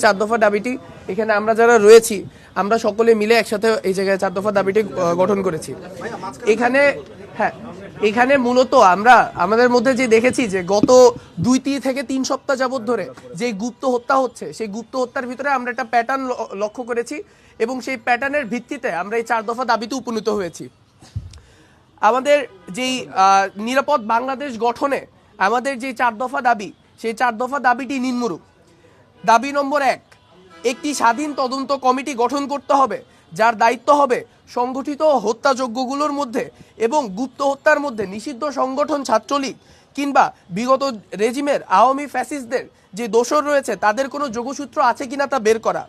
চার দফা দাবিটি এখানে আমরা যারা রয়েছি, আমরা সকলে মিলে একসাথে এই জায়গায় চার দফা দাবিটি গঠন করেছি। এখানে হ্যাঁ এখানে মূলত আমরা, আমাদের মধ্যে যে দেখেছি যে গত দুই তিন থেকে তিন সপ্তাহ যাবত ধরে যে গুপ্ত হত্যা হচ্ছে, সেই গুপ্ত হত্যার ভিতরে আমরা একটা প্যাটার্ন লক্ষ্য করেছি এবং সেই প্যাটার্নের ভিত্তিতে আমরা এই চার দফা দাবিতে উপনীত হয়েছি। আমাদের যেই নিরাপদ বাংলাদেশ গঠনে আমাদের যে চার দফা দাবি, সেই চার দফা দাবিটি নিম্নরূপ। দাবি নম্বর এক, একটি স্বাধীন তদন্ত কমিটি গঠন করতে হবে, যার দায়িত্ব হবে সংগঠিত হত্যাযজ্ঞগুলোর মধ্যে এবং গুপ্ত হত্যার মধ্যে নিষিদ্ধ সংগঠন ছাত্রলীগ কিংবা বিগত রেজিমের আওয়ামী ফ্যাসিস্টদের যে দোষর রয়েছে, তাদের কোনো যোগসূত্র আছে কিনা তা বের করা।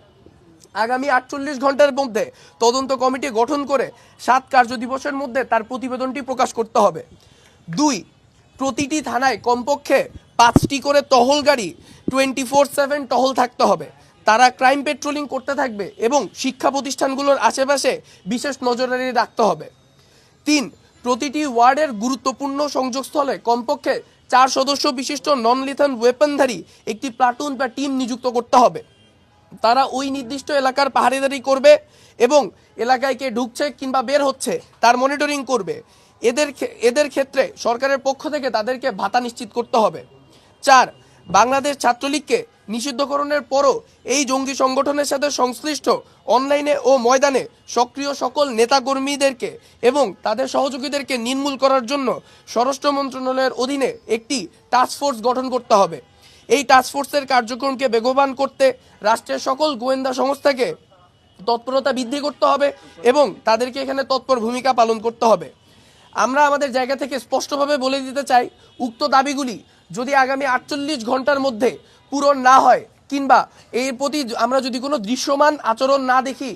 আগামী আটচল্লিশ ঘণ্টার মধ্যে তদন্ত কমিটি গঠন করে সাত কার্যদিবসের মধ্যে তার প্রতিবেদনটি প্রকাশ করতে হবে। দুই, প্রতিটি থানায় কমপক্ষে পাঁচটি করে টহল গাড়ি টোয়েন্টি ফোর সেভেন টহল থাকতে হবে। তারা ক্রাইম পেট্রোলিং করতে থাকবে এবং শিক্ষা প্রতিষ্ঠানগুলোর আশেপাশে বিশেষ নজরদারি রাখতে হবে। তিন, প্রতিটি ওয়ার্ডের গুরুত্বপূর্ণ সংযোগস্থলে কমপক্ষে চার সদস্য বিশিষ্ট নন লিথন ওয়েপনধারী একটি প্লাটুন বা টিম নিযুক্ত করতে হবে। তারা ওই নির্দিষ্ট এলাকার পাহাড়িদারি করবে এবং এলাকায় কে ঢুকছে কিংবা বের হচ্ছে তার মনিটরিং করবে। এদের এদের ক্ষেত্রে সরকারের পক্ষ থেকে তাদেরকে ভাতা নিশ্চিত করতে হবে। চার, বাংলাদেশ ছাত্রলীগকে নিষিদ্ধকরণের পরও এই জঙ্গি সংগঠনের সাথে সংশ্লিষ্ট অনলাইনে ও ময়দানে সক্রিয় সকল নেতাকর্মীদেরকে এবং তাদের সহযোগীদেরকে নির্মূল করার জন্য স্বরাষ্ট্র মন্ত্রণালয়ের অধীনে একটি টাস্ক ফোর্স গঠন করতে হবে। এই টাস্কফোর্সের কার্যক্রমকে বেগবান করতে রাষ্ট্রের সকল গোয়েন্দা সংস্থাকে তৎপরতা বৃদ্ধি করতে হবে এবং তাদেরকে এখানে তৎপর ভূমিকা পালন করতে হবে। আমরা আমাদের জায়গা থেকে স্পষ্টভাবে বলে দিতে চাই, উক্ত দাবিগুলি যদি আগামী আটচল্লিশ ঘণ্টার মধ্যে পূরণ না হয়, কিংবা এর প্রতি আমরা যদি কোনো দৃশ্যমান আচরণ না দেখি